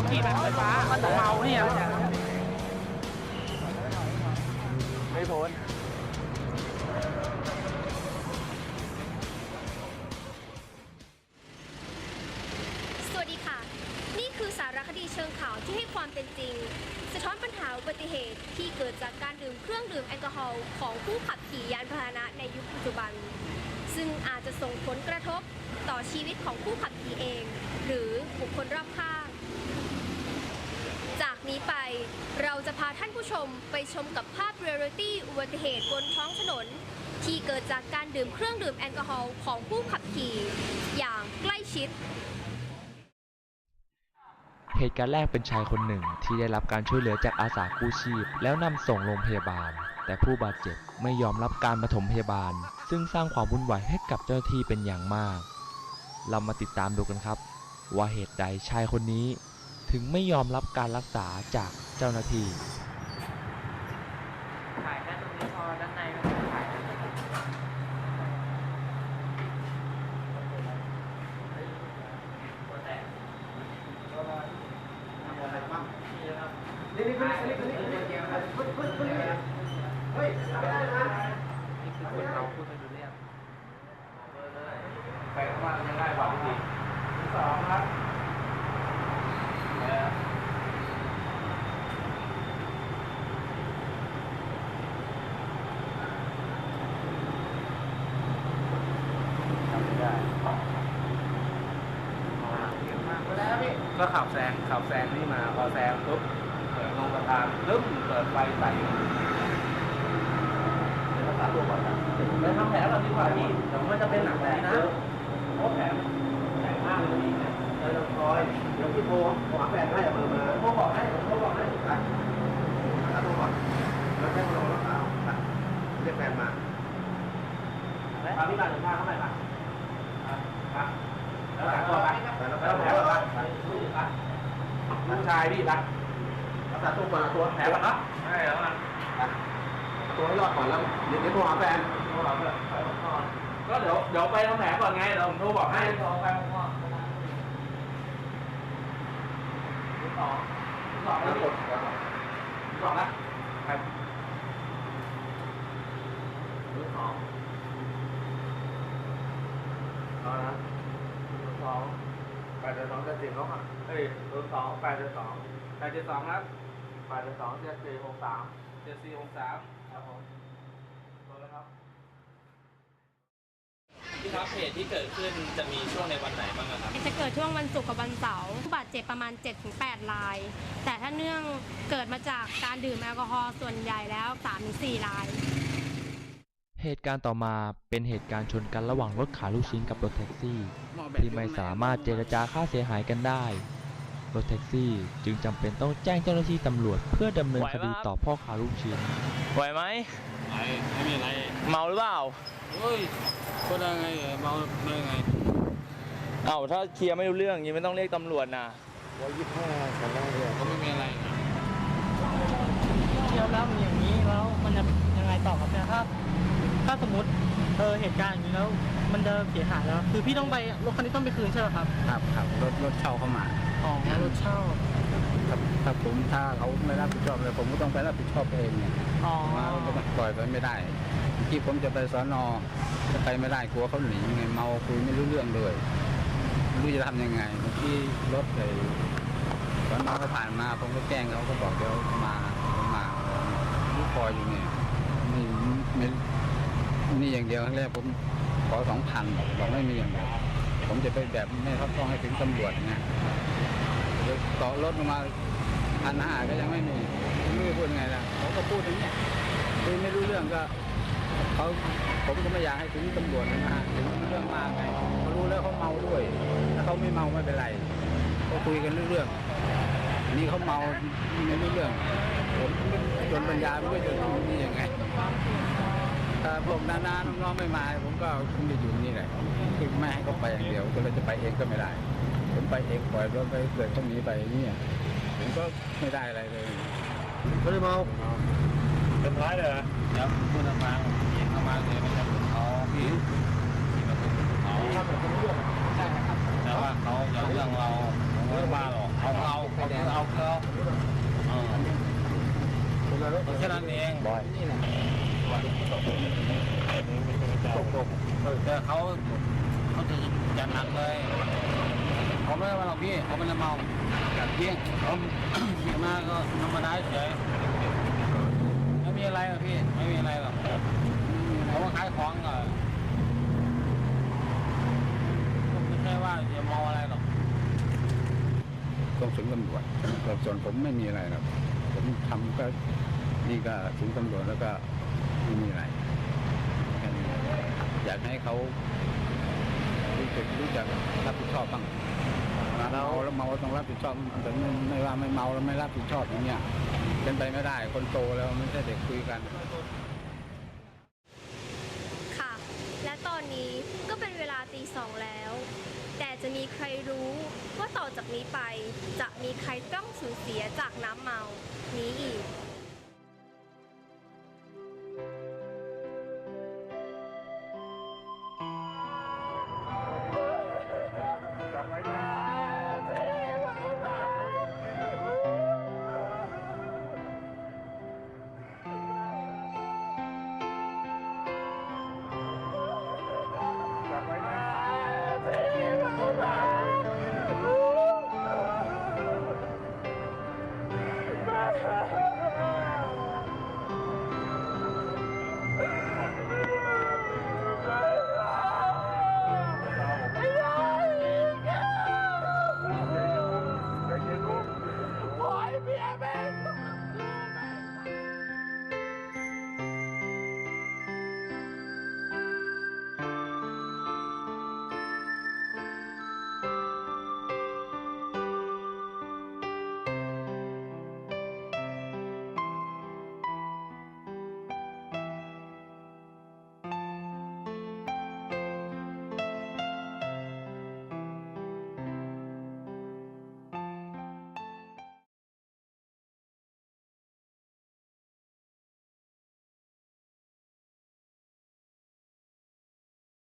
เขาขี่แบบไฟฟ้าเมาเนี่ยไม่พ้นสวัสดีค่ะ นี่คือสารคดีเชิงข่าวที่ให้ความเป็นจริง สะท้อนปัญหาอุบัติเหตุที่เกิดจากการดื่มเครื่องดื่มแอลกอฮอล์ของผู้ขับขี่ยานพาหนะในยุคปัจจุบัน ซึ่งอาจจะส่งผลกระทบต่อชีวิตของผู้ขับขี่เอง หรือบุคคลรอบข้าง จากนี้ไปเราจะพา ท่านผู้ชมไปชมกับภาพเรียลิตี้อุบัติเหตุบนท้องถนน ที่เกิดจากการดื่มเครื่องดื่มแอลกอฮอล์ของผู้ขับขี่ อย่างใกล้ชิด เหตุการณ์แรกเป็นชายคนหนึ่งที่ได้รับการช่วยเหลือจากอาสากู้ชีพ แล้วนำส่งโรงพยาบาล แต่ผู้บาดเจ็บไม่ยอมรับการปฐมพยาบาล ซึ่งสร้างความวุ่นวายให้กับเจ้าหน้าที่เป็นอย่างมาก เรามาติดตามดูกันครับ ว่าเหตุใดชายคนนี้ถึงไม่ยอมรับการรักษาจากเจ้าหน้าที่ ถ่ายแค่ตรงนี้พอด้านในไม่ต้องถ่าย นี่นี่นี่นี่นี่นี่ปึ๊ดปึ๊ดปึ๊ดเฮ้ยไม่ได้นะนี่คือคนเราพูดไม่รู้เรื่องไปเข้ามายังได้บอกจริงสองครับทำไม่ได้ก็ขับแซงขับแซงนี่มาพอแซงปุ๊บ ประธานลึ้มเปิดไฟใส่เดี๋ยวรักษาตัวก่อนนะไปทำแผลก่อนดีกว่าพี่เดี๋ยวมันจะเป็นหนักแผลนะเพราะแผลแผลมากเลยพี่เนี่ยเดี๋ยวคอยเดี๋ยวพี่โทรโทรหาแฟนให้เบอร์มาโทรบอกให้โทรบอกให้นะรักษาตัวก่อนแล้วให้คนรอรักษานะเรียกแฟนมาพาพี่มาถึงท่าเขาหนปะครับแล้วหลังตัวไปแล้วแผลก่อนไปลูกชายพี่รักรักษา ตัวก่อนตัวแผลก่อนนะใช่แล้วนะตัวให้รอดก่อนแล้วเดี๋ยวโทรหาแฟนโทรหาแฟนก็เดี๋ยวเดี๋ยวไปทำแผลก่อนไงเดี๋ยวผมโทรบอกให้โทรไปผมว่าสองสองแล้วกดสองนะครับสองเอานะสองแปดเดือนสองเจ็ดสี่เขาหักเฮ้ยสองแปดเดือนสองแปดเดือนสองครั บแปดเดือนสองเจ็ดสี่หกสามเจ็ดสี่หกสามครับผมตัวแล้วครับพี่ครับเหตุที่เกิดขึ้นจะมีช่วงในวันไหนบ้างอะครับจะเกิดช่วงวันศุกร์กับวันเสาร์ผู้บาดเจ็บประมาณ 7-8ราย แต่ถ้าเนื่องเกิดมาจากการดื่มแอลกอฮอล์ส่วนใหญ่แล้ว 3-4ราย เหตุการณ์ต่อมาเป็นเหตุการณ์ชนกันระหว่างรถขายลูกชิ้นกับรถแท็กซี่ ที่ไม่สามารถเจรจาค่าเสียหายกันได้ รถแท็กซี่จึงจำเป็นต้องแจ้งเจ้าหน้าที่ตำรวจ เพื่อดำเนินคดีต่อพ่อค้าลูกชิ้น ไหวไหมไอ้ไม่มีอะไรเมาหรือเปล่าเฮ้ยพูดได้ไงเมาได้ไงเอ้าถ้าเคลียร์ไม่รู้เรื่องอยังนี้ไม่ต้องเรียกตำรวจนะก็ไม่มีอะไรนะเที่ยวแล้วมันอย่างนี้แล้วมันจะยังไงต่อครับเนี่ยถ้าถ้าสมมติเออเหตุการณ์อย่างนี้แล้ว มันจะเสียหายแล้ว คือพี่ต้องไปรถคันนี้ต้องไปคืนใช่ไหมครับ ครับครับรถรถเช่าเข้ามา อ๋อรถเช่าถ้าถ้าผมถ้าเขาไม่รับผิดชอบเลยผมก็ต้องไปรับผิดชอบเองเนี่ยอ๋อมาก็ปล่อยไปไม่ได้ที่ผมจะไปสอนอจะไปไม่ได้กลัวเขาหนีไงเมาคุยไม่รู้เรื่องเลยไม่รู้จะทำยังไงเมื่อกี้รถไอ้สอนอเขาผ่านมาผมก็แจ้งเขาก็บอกเดี๋ยวมาผมมาลูกคอยอยู่เนี่ยไม่ไม่นี่อย่างเดียวครั้งแรกผมขอสองพันบอกไม่มีอย่างเดียวผมจะไปแบบไม่ทับต้องให้ถึงตำรวจเนี่ยเดี๋ยว ต่อรถลงมาพันห้าก็ยังไม่มีไม่รู้พูดยังไงล่ะเขาก็พูดอย่างเนี้ยคือไม่รู้เรื่องก็เขาผมก็ไม่อยากให้ถึงตำรวจนะถึงเรื่องมากไงเขารู้แล้วเขาเมาด้วยถ้าเขาไม่เมาไม่เป็นไรเขาคุยกันเรื่องนี่เขาเมาไม่รู้เรื่องผมจนปัญญาไม่รู้จะทำนี่ยังไงถ้าพวกนานาน้องๆไม่มาผมก็คงจะอยู่นี่แหละคือไม่ให้เขาไปอย่างเดียวก็เลยจะไปเองก็ไม่ได้ ไปเองปล่อยรถไปเกิดเขาหนีไปเนี่ยผมก็ไม่ได้อะไรเลยไม่ได้เมาเป็นท้ายเลยเดี๋ยวพูดมาเองเข้ามาเลยมันจะเป็นเขาพี่ที่มันเป็นเขาใช่ครับแต่ว่าเขาจะเรื่องเราผมไม่ว่าหรอกเขาเอาเขาคือเอาเขาเออแค่นั้นเองบอยแต่เขาเขาจะจัดหนักเลย เขาไม่ได้มาหรอกพี่เขาไม่ได้เมาเพียงเขาเพียงมาก็ธรรมดาเฉยไม่มีอะไรหรอกพี่ไม่มีอะไรหรอกเขามาขายของก็ไม่ใช่ว่าจะเมาอะไรหรอกต้องถึงตำรวจส่วนผมไม่มีอะไรหรอกผมทำก็นี่ก็ถึงตำรวจแล้วก็ไม่มีอะไร อยากให้เขารู้จักรู้จักรับผิดชอบบ้าง เมาแล้วเมาต้องรับผิดชอบแต่ไม่ไม่ว่าไม่เมาแล้วไม่รับผิดชอบอย่างเงี้ยเป็นไปไม่ได้คนโตแล้วไม่ใช่เด็กคุยกัน ค่ะ และตอนนี้ก็เป็นเวลาตีสองแล้ว แต่จะมีใครรู้ว่าต่อจากนี้ไป จะมีใครต้องสูญเสียจากน้ำเมานี้อีก Wow.